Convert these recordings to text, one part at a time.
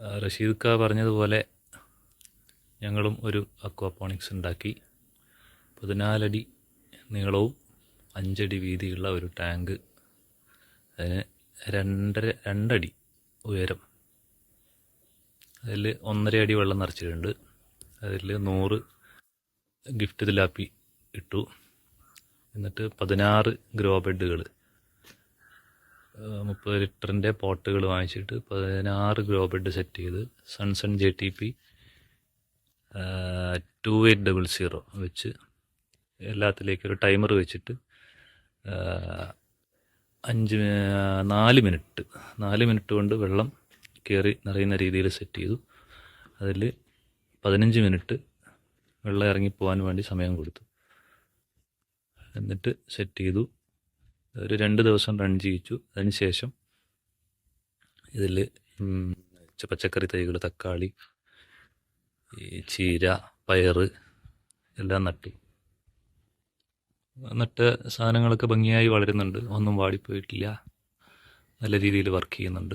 റഷീദ് ഖാ പറഞ്ഞതുപോലെ ഞങ്ങളും ഒരു അക്വാപോണിക്സ് ഉണ്ടാക്കി. പതിനാലടി നീളവും അഞ്ചടി വീതിയുള്ള ഒരു ടാങ്ക്. അതിന് രണ്ടര രണ്ടടി ഉയരം. അതിൽ ഒന്നര അടി വെള്ളം നിറച്ചിട്ടുണ്ട്. അതിൽ നൂറ് ഗിഫ്റ്റ് തിലാപ്പി ഇട്ടു. എന്നിട്ട് പതിനാറ് ഗ്രോ ബെഡുകൾ മുപ്പത് ലിറ്ററിന്റെ പോട്ടുകൾ വാങ്ങിച്ചിട്ട് പതിനാറ് ഗ്രോ ബെഡ് സെറ്റ് ചെയ്ത് Sunsun J T P two eight double zero വെച്ച് എല്ലാത്തിലേക്കും ഒരു ടൈമർ വെച്ചിട്ട് അഞ്ച് നാല് മിനിറ്റ് നാല് മിനിറ്റ് കൊണ്ട് വെള്ളം കയറി നിറയുന്ന രീതിയിൽ സെറ്റ് ചെയ്തു. അതിൽ പതിനഞ്ച് മിനിറ്റ് വെള്ളം ഇറങ്ങി പോകാൻ വേണ്ടി സമയം കൊടുത്തു. എന്നിട്ട് സെറ്റ് ചെയ്തു. ഒരു രണ്ട് ദിവസം റൺ ചെയ്യിച്ചു. അതിന് ശേഷം ഇതിൽ പച്ചക്കറി തൈകൾ തക്കാളി ഈ ചീര പയറ് എല്ലാം നട്ടു. നട്ട സാധനങ്ങളൊക്കെ ഭംഗിയായി വളരുന്നുണ്ട്. ഒന്നും വാടിപ്പോയിട്ടില്ല. നല്ല രീതിയിൽ വർക്ക് ചെയ്യുന്നുണ്ട്.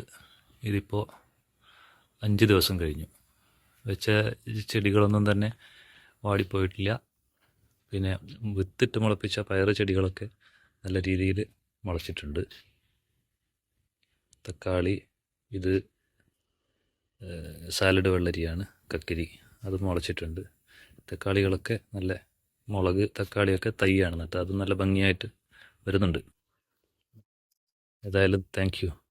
ഇതിപ്പോൾ അഞ്ച് ദിവസം കഴിഞ്ഞു. വെച്ച ചെടികളൊന്നും തന്നെ വാടിപ്പോയിട്ടില്ല. പിന്നെ വിത്തിട്ട് മുളപ്പിച്ച പയറ് ചെടികളൊക്കെ നല്ല രീതിയിൽ മുളച്ചിട്ടുണ്ട്. തക്കാളി ഇത് സാലഡ് വെള്ളരിയാണ് കക്കിരി അത് മുളച്ചിട്ടുണ്ട്. തക്കാളികളൊക്കെ നല്ല മുളക് തക്കാളിയൊക്കെ തൈയാണ്. എന്നിട്ട് അത് നല്ല ഭംഗിയായിട്ട് വരുന്നുണ്ട്. ഏതായാലും താങ്ക്